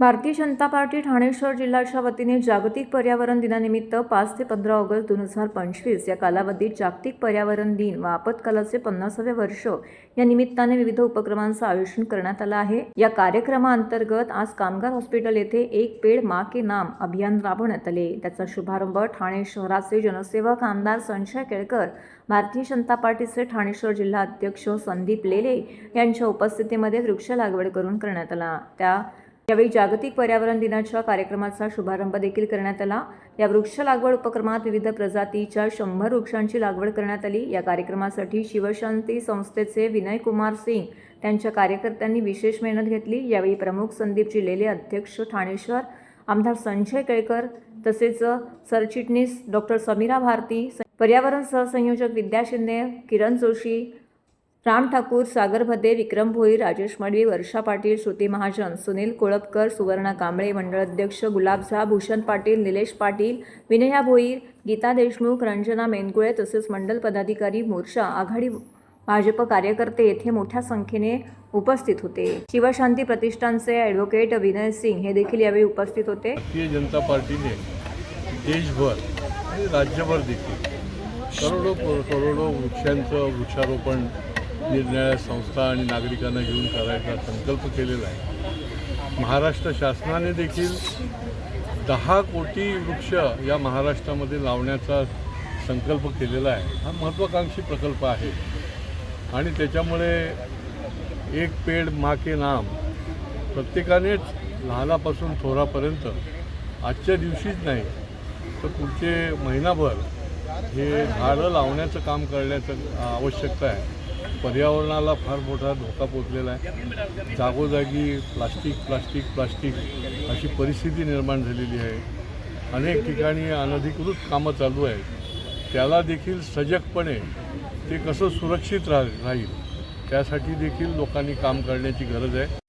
Bharatiya Janata party Thane शहर जिल्ह्याच्या वतीने जागतिक पर्यावरण दिनानिमित्त पाच ते पंधरा ऑगस्ट दोन हजार पंचवीस या कालावधीत जागतिक पर्यावरण दिन व आपत्कालाचे पन्नासावे वर्ष या निमित्ताने विविध उपक्रमांचं आयोजन करण्यात आलं आहे. या कार्यक्रमाअंतर्गत आज कामगार हॉस्पिटल येथे एक पेड मा के नाम अभियान राबवण्यात आले. त्याचा शुभारंभ ठाणे शहराचे जनसेवक आमदार संजय केळकर भारतीय जनता पार्टीचे ठाणे शहर जिल्हा अध्यक्ष संदीप लेले यांच्या उपस्थितीमध्ये वृक्ष लागवड करून करण्यात आला. त्या यावेळी जागतिक पर्यावरण दिनाच्या कार्यक्रमाचा शुभारंभ देखील करण्यात आला. या वृक्ष लागवड उपक्रमात विविध प्रजातीच्या शंभर वृक्षांची लागवड करण्यात आली. या कार्यक्रमासाठी शिवशांती संस्थेचे विनय कुमार सिंग त्यांच्या कार्यकर्त्यांनी विशेष मेहनत घेतली. यावेळी प्रमुख संदीप लेले अध्यक्ष ठाणेश्वर आमदार संजय केळकर तसेच सरचिटणीस डॉक्टर समीरा भारती पर्यावरण सहसंयोजक विद्या शिंदे किरण जोशी राम ठाकूर सागर भदे विक्रम भोईर राजेश मडवी वर्षा पाटील श्रुती महाजन सुनील कोळपकर सुवर्णा कांबळे मंडळ अध्यक्ष गुलाब झा भूषण पाटील निलेश पाटील विनया भोईर गीता देशमुख रंजना मेनगुळे तसेच मंडल पदाधिकारी मोर्चा आघाडी भाजप कार्यकर्ते येथे मोठ्या संख्येने उपस्थित होते. शिवशांती प्रतिष्ठानचे ॲडव्होकेट विनय सिंग हे देखील यावेळी उपस्थित होते. भारतीय जनता पार्टीने देशभर आणि राज्यभर देखील करोडो करोडो वृक्षांचं वृक्षारोपण निरनिराळ्या संस्था आणि नागरिकांना घेऊन करायचा संकल्प केलेला आहे. महाराष्ट्र शासनाने देखील दहा कोटी वृक्ष या महाराष्ट्रामध्ये लावण्याचा संकल्प केलेला आहे. हा महत्त्वाकांक्षी प्रकल्प आहे. आणि त्याच्यामुळे एक पेड मा के नाम प्रत्येकानेच लहानापासून थोरापर्यंत आजच्या दिवशीच नाही तर पुढचे महिनाभर हे झाडं लावण्याचं काम करण्याचं आवश्यकता आहे. पर्यावरणाला फार मोठा धोका पोचलेला आहे. जागोजागी प्लास्टिक प्लास्टिक प्लास्टिक अशी परिस्थिती निर्माण झालेली आहे. अनेक ठिकाणी अनधिकृत कामं चालू आहेत. त्याला देखील सजगपणे ते कसं सुरक्षित राह राहील त्यासाठी देखील लोकांनी काम करण्याची गरज आहे.